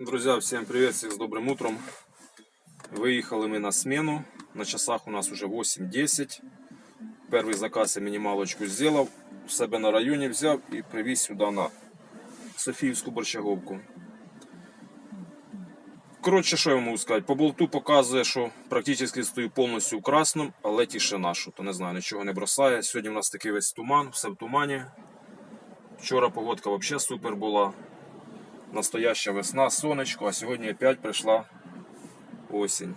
Друзья, всем привет, всех с добрым утром. Выехали мы на смену. На часах у нас уже 8.10. Перший заказ я мінімалочку зробив, в себе на районі взяв і привіз сюди на Софіївську борщаговку. Коротше, що я можу сказати? По болту показує, що практично стою повністю у красному, але тишина, що то не знаю, нічого не бросає. Сьогодні у нас такий весь туман, все в тумані. Вчора погодка взагалі супер була. Настояща весна, сонечко, а сьогодні опять прийшла осінь.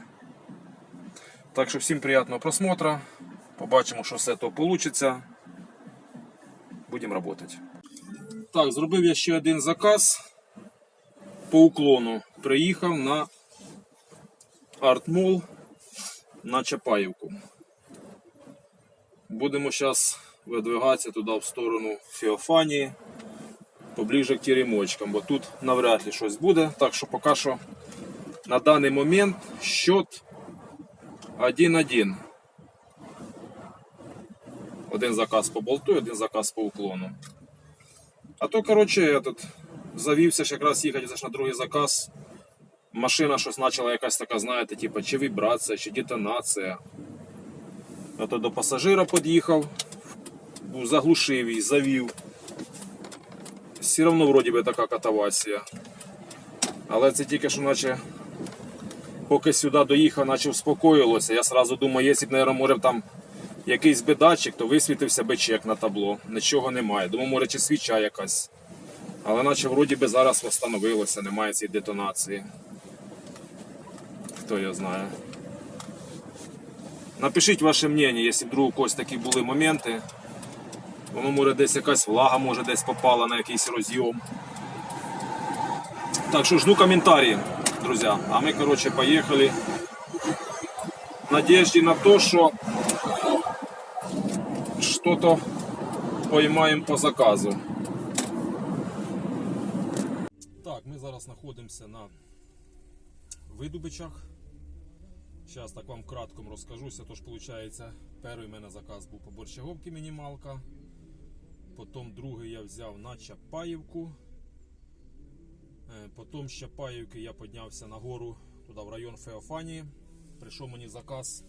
Так що всім приємного просмотра. Побачимо, що все то вийде. Будемо працювати. Так, зробив я ще один заказ по уклону. Приїхав на Артмол на Чапаївку. Будемо зараз видвигатися туди в сторону Феофанії, поближе к теремочкам, бо тут навряд ли щось буде. Так що поки що на даний момент счет 1-1. Один заказ по болту, один заказ по уклону. А то, коротше, я тут завівся ж якраз їхати на другий заказ. Машина щось почала якась така, знаєте, типу, чи вібрація, чи детонація. Я то до пасажира під'їхав, заглушив її, завів. Все одно вроді би така катавасія. Але це тільки що наче поки сюди доїхав, наче успокоїлося. Я сразу думаю, якщо б, наверное, може там якийсь би датчик, то висвітився би чек на табло. Нічого немає. Думаю, може чи свіча якась. Але наче вроді би зараз встановилося, немає цієї детонації. Хто його знає. Напишіть ваше мнення, якщо вдруг у когось такі були моменти. Воно може десь якась влага може десь попала на якийсь розйом. Так що жду комментарии, друзья. А мы, короче, поехали. В надежде на то, что что-то поймаем по заказу. Так, ми зараз знаходимося на видобичах. Зараз так вам кратко розкажуся. Тож, виходить, перший в мене заказ був по борщаговці мінімалка. Потім другий я взяв на Чапаївку. Е, Потім з Чапаївки я піднявся на гору туди в район Феофанії. Прийшов мені заказ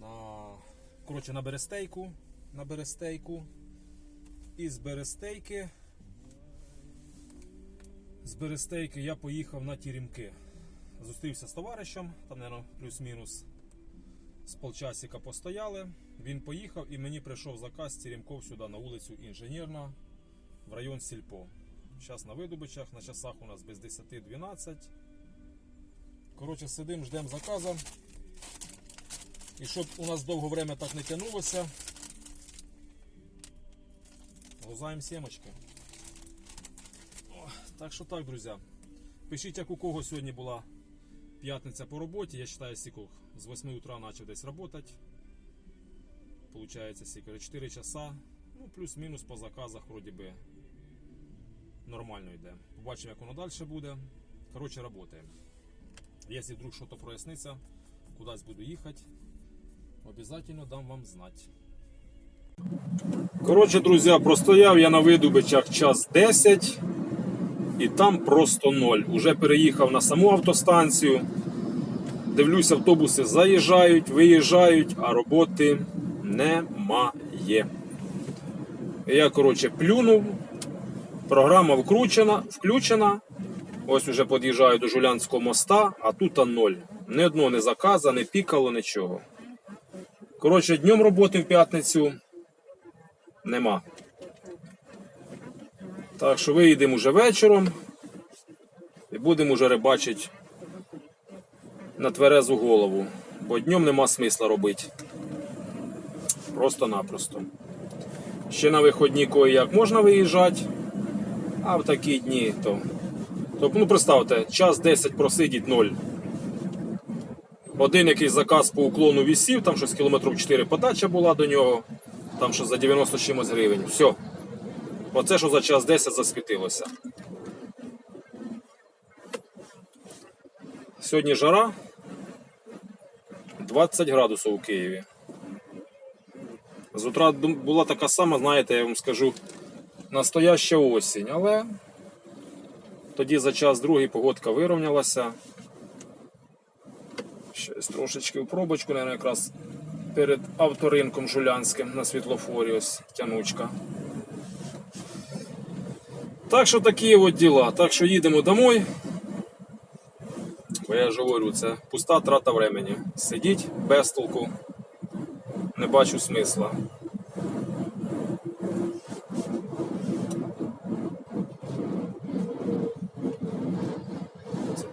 на, коротше, на Берестейку. На Берестейку. І з Берестейки. З Берестейки я поїхав на Тірімки. Зустрівся з товаришем, там, мабуть, плюс-мінус з полчасика постояли. Він поїхав і мені прийшов заказ з Теремков сюди на вулицю Інженерна в район Сільпо. Зараз на видобичах, на часах у нас без 10-12. Коротше, сидимо, ждемо заказу. І щоб у нас довго время так не тягнулося, лузаємо сімочки. О, Так що так, друзі. Пишіть, як у кого сьогодні була п'ятниця по роботі. Я вважаю, сікл з 8 утра почав десь працювати. Получається, сікл 4 часа. Ну, плюс-мінус по заказах, вроді би, нормально йде. Побачимо, як воно далі буде. Коротше, працюємо. Якщо вдруг щось проясниться, кудись буду їхати, обов'язково дам вам знати. Коротше, друзі, простояв я на видобичах час 10 і там просто ноль. Уже переїхав на саму автостанцію. Дивлюсь, автобуси заїжджають, виїжджають, а роботи немає. Я, коротше, плюнув. Програма вкручена, включена. Ось уже під'їжджаю до Жулянського моста, а тут а ноль. Ні одного не заказа, не пікало, нічого. Коротше, днем роботи в п'ятницю нема. Так що виїдемо вже вечором і будемо вже рибачити на тверезу голову. Бо днем нема смисла робити. Просто-напросто. Ще на виходні кої як можна виїжджати, а в такі дні то. Тобто, ну представте, час 10 просидіть 0. Один якийсь заказ по уклону вісів, там щось кілометрів 4 подача була до нього, там що за 90 чимось гривень. Все. Оце що за час 10 засвітилося. Сьогодні жара 20 градусів у Києві. З утра була така сама, знаєте, я вам скажу, настояща осінь, але Тоді за час другий погодка вирівнялася. Щось трошечки в пробочку, наверное, якраз перед авторинком жулянським на світлофорі ось тянучка. Так що такі от діла. Так що їдемо домой. Бо я ж говорю, це пуста трата времени. Сидіть без толку. Не бачу смисла.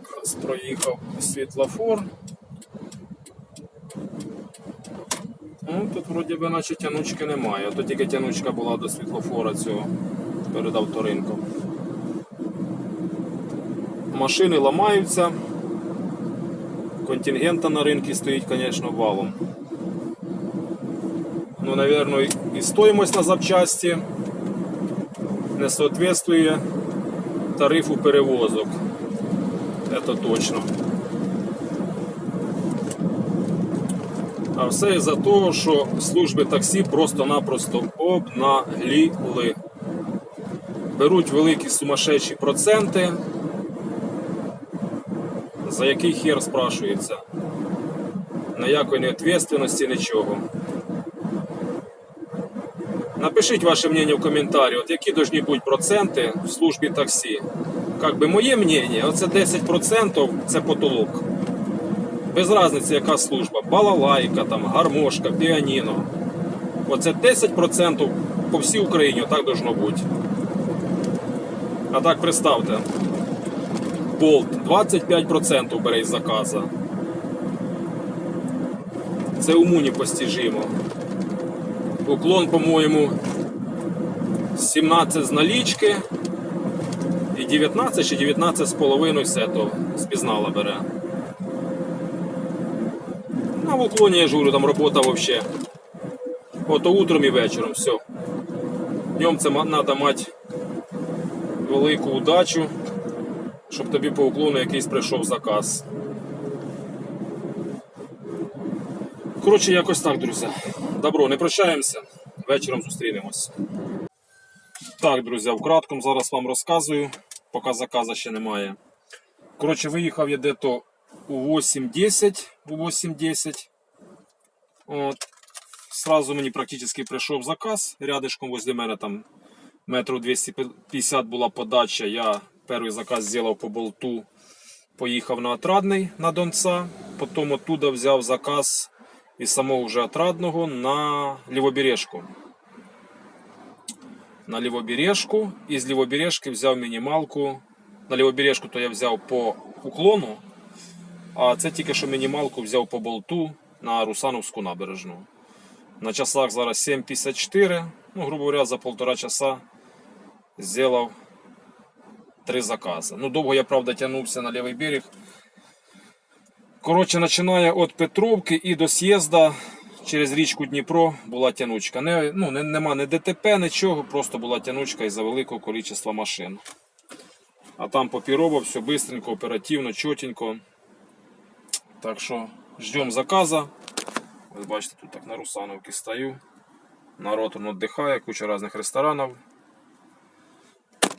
Якраз проїхав світлофор. Ну, тут вроді би наче тянучки немає, то тільки тянучка була до світлофора цього перед авторинком. Машини ламаються. Контингента на ринку стоїть, звісно, валом. Ну, наверное, і стоїмость на запчасті не соответствує тарифу перевозок. Это точно. А все із-за того, що служби таксі просто-напросто обнагліли. Беруть великі сумасшедші проценти, за який хер спрашується. Ніякої невідповідальності, нічого. Напишіть ваше мнение в коментарі, от які должны бути проценти в службі таксі. Как би моє мнение, оце 10% це потолок. Без різниці, яка служба. Балалайка, там, гармошка, піаніно. Оце 10% по всій Україні так должно бути. А так представте. Болт 25% бере із заказа. Це уму непостижимо. Уклон, по-моєму, 17 з налічки і 19 чи 19 з половиною все то спізнала бере. А в уклоні я ж говорю, там робота взагалі. Ото утром і вечором, все. Днем це треба мати велику удачу, щоб тобі по уклону якийсь прийшов заказ. Коротше, якось так, друзі. Добро, не прощаємося. Вечором зустрінемось. Так, друзі, вкратку зараз вам розказую, поки заказа ще немає. Коротше, виїхав я дето у 8.10. У 8.10. От. Сразу мені практично прийшов заказ. Рядышком возле мене там метрів 250 була подача. Я перший заказ зробив по болту. Поїхав на Отрадний на Донца. Потім оттуда взяв заказ із самого вже Отрадного на Лівобережку. На Лівобережку. І з Лівобережки взяв мінімалку. На Лівобережку то я взяв по уклону. А це тільки що мінімалку взяв по болту на Русановську набережну. На часах зараз 7.54. Ну, грубо говоря, за полтора часа зробив три закази. Ну, довго я, правда, тягнувся на лівий берег. Коротше, починає від Петровки і до з'їзда через річку Дніпро була тянучка. Не, ну, не, нема ні ДТП, нічого, просто була тянучка із-за великого кількості машин. А там попірово, все швидко, оперативно, чотенько. Так що ждем заказа. Ви бачите, тут так на Русановці стою. Народ віддихає, куча різних ресторанів,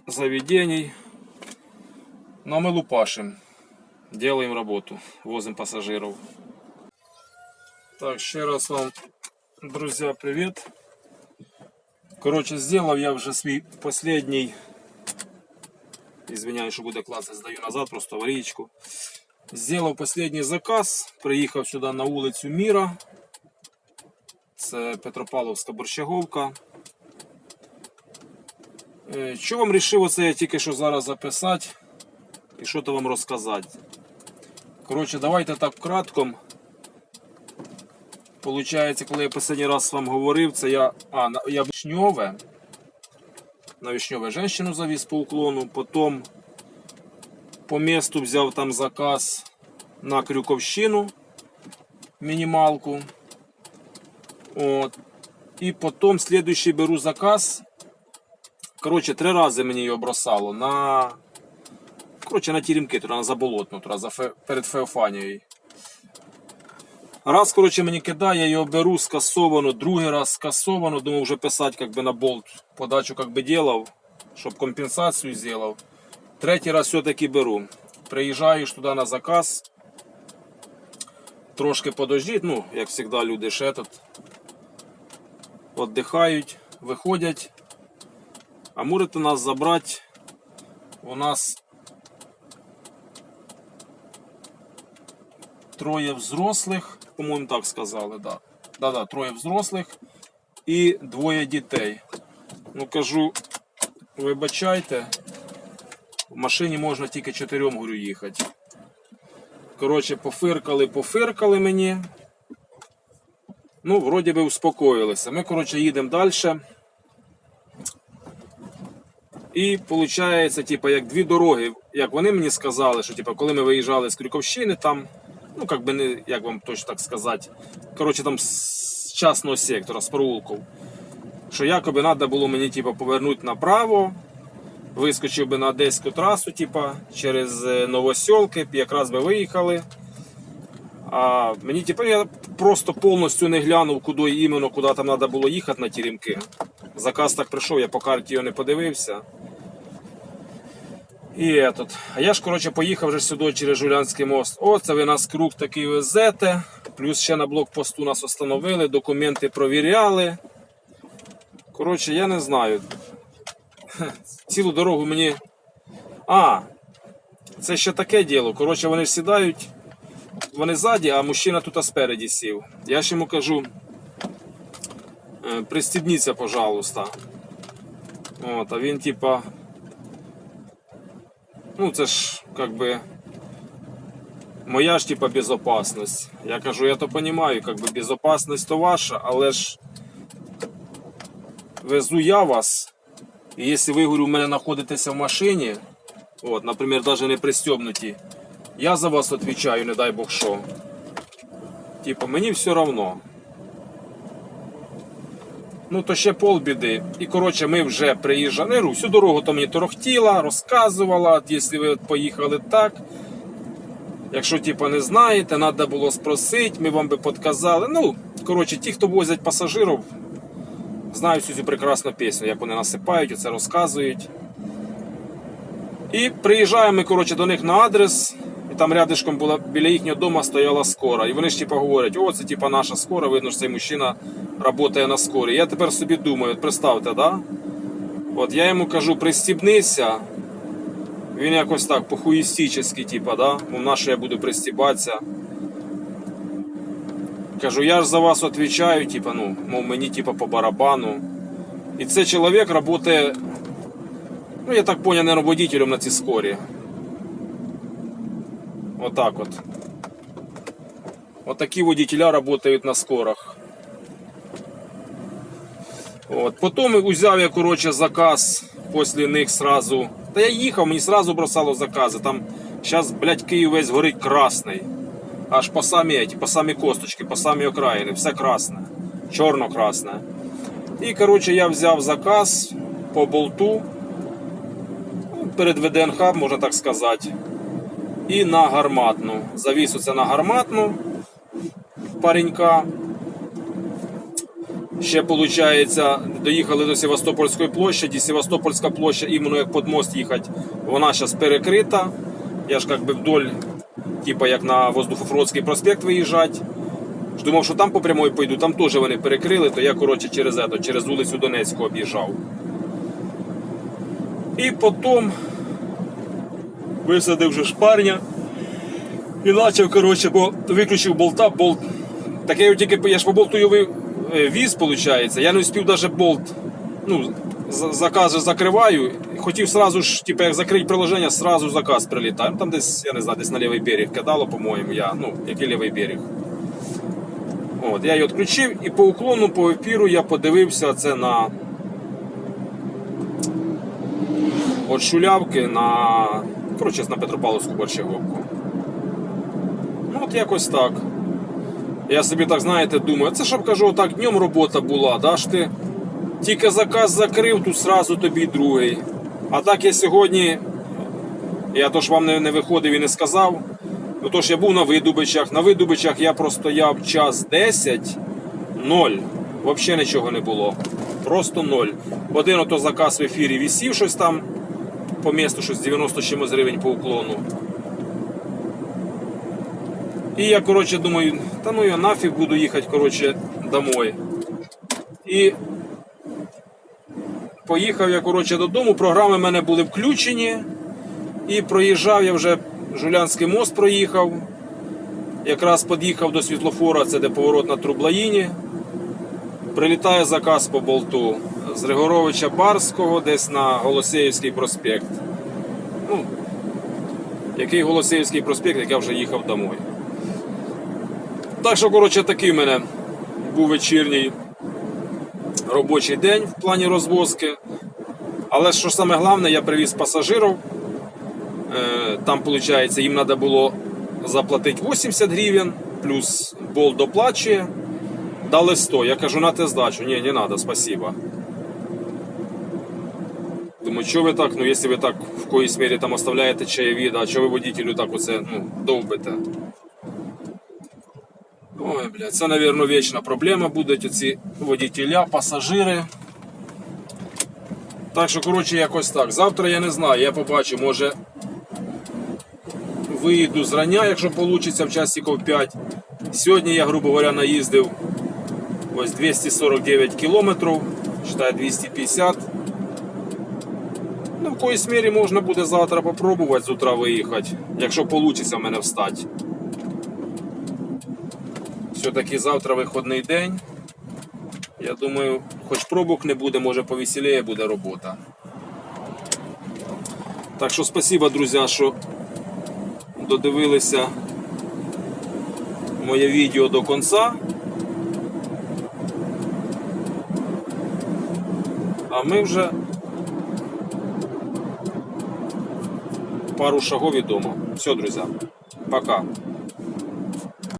заведений. Ну а ми лупашим. Делаем работу, возим пассажиров. Так, ще раз вам, друзья, привет. Короче, сделал я вже свій последний. Извиняюсь, що буде клацать, здаю назад, просто аварійку. Сделав последний заказ. Приїхав сюди на вулицю Міра. Це Петропавловська борщаговка. Е, Що вам вирішив оце я тільки що зараз записати і що то вам розказати. Коротше, давайте так вкратко. Получається, коли я останній раз вам говорив, це я. А, я вишньове. На вишньове женщину завіз по уклону, потім по місту взяв там заказ на Крюковщину, мінімалку. От. І потім слідуючий беру заказ. Коротше, три рази мені його бросало на. Коротше, на тірімки, туди на заболотну, туди за Фе... перед Феофанією. Раз, коротше, мені кидає, я його беру скасовано, другий раз скасовано, думав вже писати как би, на болт. Подачу как би делав, щоб компенсацію зробив. Третій раз все-таки беру. Приїжджаєш туди на заказ. Трошки подождіть, ну, як завжди, люди ще тут віддихають, виходять. А можете нас забрати. У нас троє взрослих, по-моєму, так сказали, да. Да-да, троє взрослих і двоє дітей. Ну кажу, вибачайте, в машині можна тільки чотирьом говорю їхати. Коротше, пофиркали, пофиркали мені. Ну, вроді би успокоїлися. Ми, коротше, їдемо далі. І виходить, типу, як дві дороги, як вони мені сказали, що типу, коли ми виїжджали з Крюковщини, там, ну як би не, як вам точно так сказати, коротше, там з частного сектора, з проулків, що якоби треба було мені типу, повернути направо, вискочив би на Одеську трасу, типу, через е, Новосьолки, якраз би виїхали. А мені типу, я просто повністю не глянув, куди іменно, куди там треба було їхати на Теремки. Заказ так прийшов, я по карті його не подивився. І этот. А я ж коротше поїхав вже сюди через Жулянський мост. О, це ви нас круг такий везете. Плюс ще на блокпосту нас встановили, документи провіряли. Коротше, я не знаю. Цілу дорогу мені. А, це ще таке діло. Коротше, вони ж сідають, вони ззаді, а мужчина тут спереді сів. Я ж йому кажу. «Е, Пристібніться, пожалуйста. От, а він типа. Ну, це ж как би. Моя ж типа безопасність. Я кажу, я то розумію, как би безопасність то ваша, але ж везу я вас. І якщо ви говорю, у мене знаходитеся в машині, от, наприклад, навіть не пристебнуті, я за вас відповідаю, не дай Бог що. Типа, мені все одно. Ну, то ще полбіди. І коротше, ми вже приїжджали. Ну, всю дорогу то мені торохтіла, розказувала, якщо ви поїхали так. Якщо типа не знаєте, треба було спросити, ми вам би підказали. Ну, коротше, ті, хто возять пасажирів, знають цю прекрасну пісню, як вони насипають, оце розказують. І приїжджаємо коротше, до них на адрес. Там рядишком була біля їхнього дому стояла скора. І вони ж типа говорять, о, це типа наша скора, видно, що цей мужчина працює на скорі. Я тепер собі думаю, от представте, да? От я йому кажу, пристібнися. Він якось так похуїстически, типа, да? Мов на що я буду пристібатися. Кажу, я ж за вас відповідаю, типа, ну, мов мені типа по барабану. І цей чоловік працює, ну я так понял, наверное, водителем на цій скорі. Отак от. Вот такие водителя работают на скорах. От. Потім взяв я, коротше, заказ після них сразу. Та я їхав, мені сразу бросало закази. Там зараз, блядь, Київ весь горить красний. Аж по самі, по самі косточки, по самі окраїни, все красне. Чорно-красне. І, коротше, я взяв заказ по болту. ну, Перед ВДНХ, можна так сказати. І на гарматну. Завіз оце на гарматну паренька. Ще, виходить, доїхали до Севастопольської площаді. Севастопольська площа, іменно як під мост їхати, вона зараз перекрита. Я ж як би вдоль, типа як на Воздухофлотський проспект виїжджати. Думав, що там по прямой пойду, там теж вони перекрили, то я коротше через через вулицю Донецьку об'їжджав. І потім висадив вже ж парня. І почав, коротше, бо виключив болта, болт. Так я його тільки я ж по болту його е, віз, виходить. Я не успів навіть болт. Ну, за- заказ закриваю. Хотів сразу ж, типу, як закрити приложення, сразу заказ прилітає. Там десь, я не знаю, десь на лівий берег кидало, по-моєму, я. Ну, який лівий берег. От, я її відключив і по уклону, по ефіру я подивився це на. От шулявки на. Коротше, на Петропавловську борщаговку. Ну, от якось так. Я собі так, знаєте, думаю, це щоб кажу, так днем робота була, да ж ти тільки заказ закрив, тут сразу тобі другий. А так я сьогодні, я то ж вам не, не виходив і не сказав. Ну то ж я був на видобичах. На видобичах я простояв час 10, 0. Взагалі нічого не було. Просто ноль. Один ото заказ в ефірі вісів щось там. По місту щось 90 чимось гривень по уклону. І я, коротше, думаю, та ну я нафіг буду їхати, коротше, домой. І поїхав я, коротше, додому, програми в мене були включені. І проїжджав я вже Жулянський мост проїхав. Якраз під'їхав до світлофора, це де поворот на Трублаїні. Прилітає заказ по болту з Григоровича Барського десь на Голосеївський проспект. Ну, який Голосеївський проспект, як я вже їхав домой. Так що, коротше, такий в мене був вечірній робочий день в плані розвозки. Але що саме головне, я привіз пасажирів. Е, Там, виходить, їм треба було заплатити 80 гривень, плюс бол доплачує. Дали 100. Я кажу, на те здачу. Ні, не треба, спасибо. Думаю, що ви так, ну якщо ви так в коїсь мірі там оставляєте чаєві, да, що ви водителю так оце ну, довбите. Ой, блядь, це, мабуть, вічна проблема будуть оці водителя, пасажири. Так що, коротше, якось так. Завтра я не знаю, я побачу, може виїду зрання, якщо вийде в часиків 5. Сьогодні я, грубо говоря, наїздив ось 249 кілометрів, вважаю 250. Ну, в якоїсь мірі можна буде завтра попробувати з утра виїхати, якщо вийде в мене встати. Все-таки завтра виходний день. Я думаю, хоч пробок не буде, може повеселіє буде робота. Так що спасибо, друзі, що додивилися моє відео до кінця. А ми вже пару шагов і дома. Все, друзі, пока.